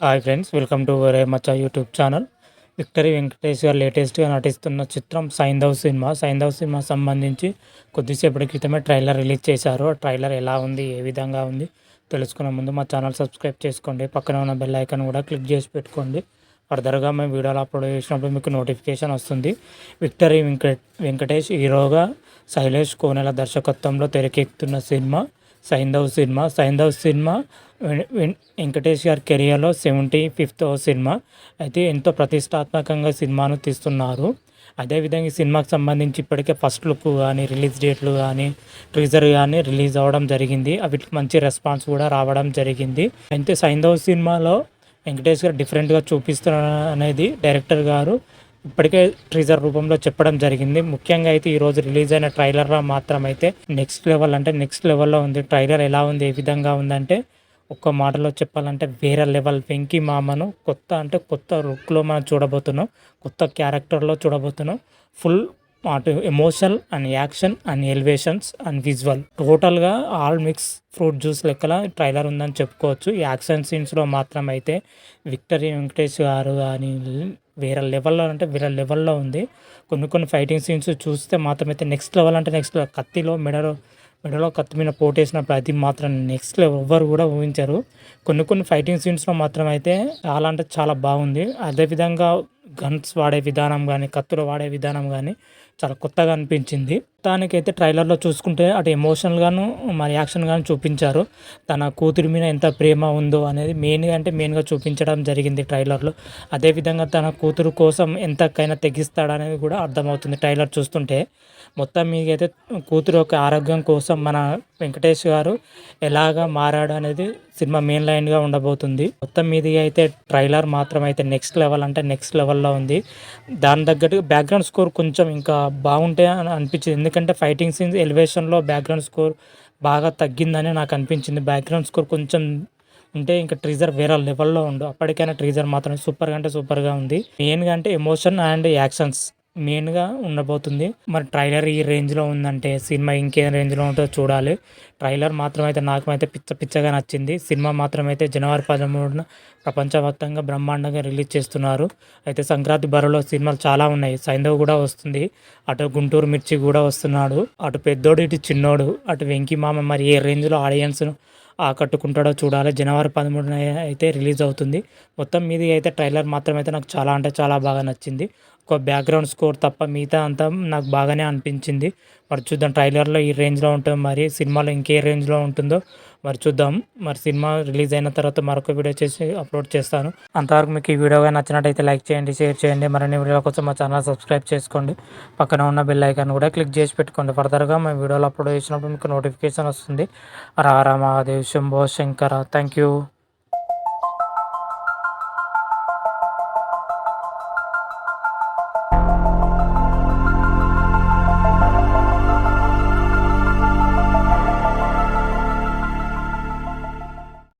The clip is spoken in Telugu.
హాయ్ ఫ్రెండ్స్ వెల్కమ్ టు వరే మచ్చా యూట్యూబ్ ఛానల్ విక్టరీ వెంకటేష్ గారు లేటెస్ట్గా నటిస్తున్న చిత్రం సైంధవ్ సినిమా సైంధవ్ సినిమా సంబంధించి కొద్దిసేపటి క్రితమే ట్రైలర్ రిలీజ్ చేశారు. ఆ ట్రైలర్ ఎలా ఉంది? ఏ విధంగా ఉంది? తెలుసుకునే ముందు మా ఛానల్ సబ్స్క్రైబ్ చేసుకోండి. పక్కన ఉన్న బెల్ ఐకాన్ కూడా క్లిక్ చేసి పెట్టుకోండి. ఫర్దర్గా మేము వీడియోలు అప్లోడ్ చేసినప్పుడు మీకు నోటిఫికేషన్ వస్తుంది. విక్టరీ వెంకట్ వెంకటేష్ హీరోగా శైలేష్ కోనెల దర్శకత్వంలో తెరకెక్కుతున్న cinema. Saindhav cinema Saindhav cinema Venkatesh గారి కెరియర్లో సెవెంటీ ఫిఫ్త్ సినిమా. అయితే ఎంతో ప్రతిష్టాత్మకంగా సినిమాను తీస్తున్నారు. అదేవిధంగా ఈ సినిమాకి సంబంధించి ఇప్పటికే ఫస్ట్ లుక్ కానీ రిలీజ్ డేట్లు కానీ ట్రీజర్ కానీ రిలీజ్ అవ్వడం జరిగింది. వీటికి మంచి రెస్పాన్స్ కూడా రావడం జరిగింది. అయితే సైంధవ్ సినిమాలో వెంకటేష్ గారు డిఫరెంట్గా చూపిస్తున్నారు అనేది డైరెక్టర్ గారు ఇప్పటికే ట్రీజర్ రూపంలో చెప్పడం జరిగింది. ముఖ్యంగా అయితే ఈరోజు రిలీజ్ అయిన ట్రైలర్లో మాత్రం అయితే నెక్స్ట్ లెవెల్ అంటే నెక్స్ట్ లెవెల్లో ఉంది. ట్రైలర్ ఎలా ఉంది ఏ విధంగా ఉందంటే ఒక్క మాటలో చెప్పాలంటే వేరే లెవెల్. వెంకీ మామను కొత్త అంటే కొత్త లుక్లో మనం చూడబోతున్నాం. కొత్త క్యారెక్టర్లో చూడబోతున్నాం. ఫుల్ అటు emotional and action and elevations and visual టోటల్గా ఆల్ మిక్స్ ఫ్రూట్ జ్యూస్ లెక్కల ట్రైలర్ ఉందని చెప్పుకోవచ్చు. ఈ యాక్షన్ సీన్స్లో మాత్రం అయితే విక్టరీ వెంకటేష్ గారు కానీ వేరే లెవెల్లో అంటే వేరే లెవెల్లో ఉంది. కొన్ని కొన్ని ఫైటింగ్ సీన్స్ చూస్తే మాత్రం అయితే నెక్స్ట్ లెవెల్ అంటే నెక్స్ట్ కత్తిలో మెడలో మెడలో కత్తి మీద పోటేసినప్పుడు అది మాత్రం నెక్స్ట్ లెవెల్ ఎవ్వరు కూడా ఊహించారు. కొన్ని కొన్ని ఫైటింగ్ సీన్స్లో మాత్రం అయితే చాలా అంటే చాలా బాగుంది. అదేవిధంగా గన్స్ వాడే విధానం కానీ కత్తులు వాడే విధానం కానీ చాలా కొత్తగా అనిపించింది. దానికైతే ట్రైలర్లో చూసుకుంటే అటు ఎమోషనల్గాను మరి యాక్షన్గాను చూపించారు. తన కూతురి మీద ఎంత ప్రేమ ఉందో అనేది మెయిన్గా అంటే మెయిన్గా చూపించడం జరిగింది ట్రైలర్లో. అదేవిధంగా తన కూతురు కోసం ఎంతకైనా తెగిస్తాడనేది కూడా అర్థమవుతుంది ట్రైలర్ చూస్తుంటే. మొత్తం మీద అయితే కూతురు యొక్క ఆరోగ్యం కోసం మన వెంకటేష్ గారు ఎలాగా మారాడు అనేది సినిమా మెయిన్ లైన్గా ఉండబోతుంది. మొత్తం మీది అయితే ట్రైలర్ మాత్రం అయితే నెక్స్ట్ లెవెల్ అంటే నెక్స్ట్ లెవెల్లో ఉంది. దాని తగ్గట్టు బ్యాక్గ్రౌండ్ స్కోర్ కొంచెం ఇంకా బాగుంటే అని అనిపించింది. ఎందుకంటే ఫైటింగ్ సీన్స్ ఎలివేషన్లో బ్యాక్గ్రౌండ్ స్కోర్ బాగా తగ్గిందని నాకు అనిపించింది. బ్యాక్గ్రౌండ్ స్కోర్ కొంచెం ఉంటే ఇంకా ట్రీజర్ వేరే లెవెల్లో ఉండు. అప్పటికైనా ట్రీజర్ మాత్రం సూపర్గా అంటే సూపర్గా ఉంది. మెయిన్గా అంటే ఎమోషన్ అండ్ యాక్షన్స్ మెయిన్గా ఉండబోతుంది. మరి ట్రైలర్ ఈ రేంజ్లో ఉందంటే సినిమా ఇంకే రేంజ్లో ఉంటుందో చూడాలి. ట్రైలర్ మాత్రమైతే నాకు అయితే పిచ్చ పిచ్చగా నచ్చింది. సినిమా మాత్రమైతే జనవరి పదమూడున ప్రపంచవ్యాప్తంగా బ్రహ్మాండంగా రిలీజ్ చేస్తున్నారు. అయితే సంక్రాంతి బరిలో సినిమాలు చాలా ఉన్నాయి. సైంధవ్ కూడా వస్తుంది. అటు గుంటూరు మిర్చి కూడా వస్తున్నాడు. అటు పెద్దోడు ఇటు చిన్నోడు అటు వెంకీ మామ. మరి ఏ రేంజ్లో ఆడియన్స్ను ఆకట్టుకుంటాడో చూడాలి. జనవరి పదమూడున అయితే రిలీజ్ అవుతుంది. మొత్తం మీది అయితే ట్రైలర్ మాత్రమైతే నాకు చాలా అంటే చాలా బాగా నచ్చింది. ఒక బ్యాక్గ్రౌండ్ స్కోర్ తప్ప మిగతా అంతా నాకు బాగానే అనిపించింది. మరి చూద్దాం ట్రైలర్లో ఈ రేంజ్లో ఉంటుంది మరి సినిమాలో ఇంకే రేంజ్లో ఉంటుందో. మరి చూద్దాం. మరి సినిమా రిలీజ్ అయిన తర్వాత మరొక వీడియో చేసి అప్లోడ్ చేస్తాను. అంతవరకు మీకు ఈ వీడియో నచ్చినట్టయితే లైక్ చేయండి షేర్ చేయండి. మరిన్ని వీడియో కోసం మా ఛానల్ సబ్స్క్రైబ్ చేసుకోండి. పక్కన ఉన్న బెల్ ఐకాన్ కూడా క్లిక్ చేసి పెట్టుకోండి. ఫర్దర్గా మేము వీడియోలు అప్లోడ్ చేసినప్పుడు మీకు నోటిఫికేషన్ వస్తుంది. రారా మహాదేవ్ శంభో శంకర. Thank you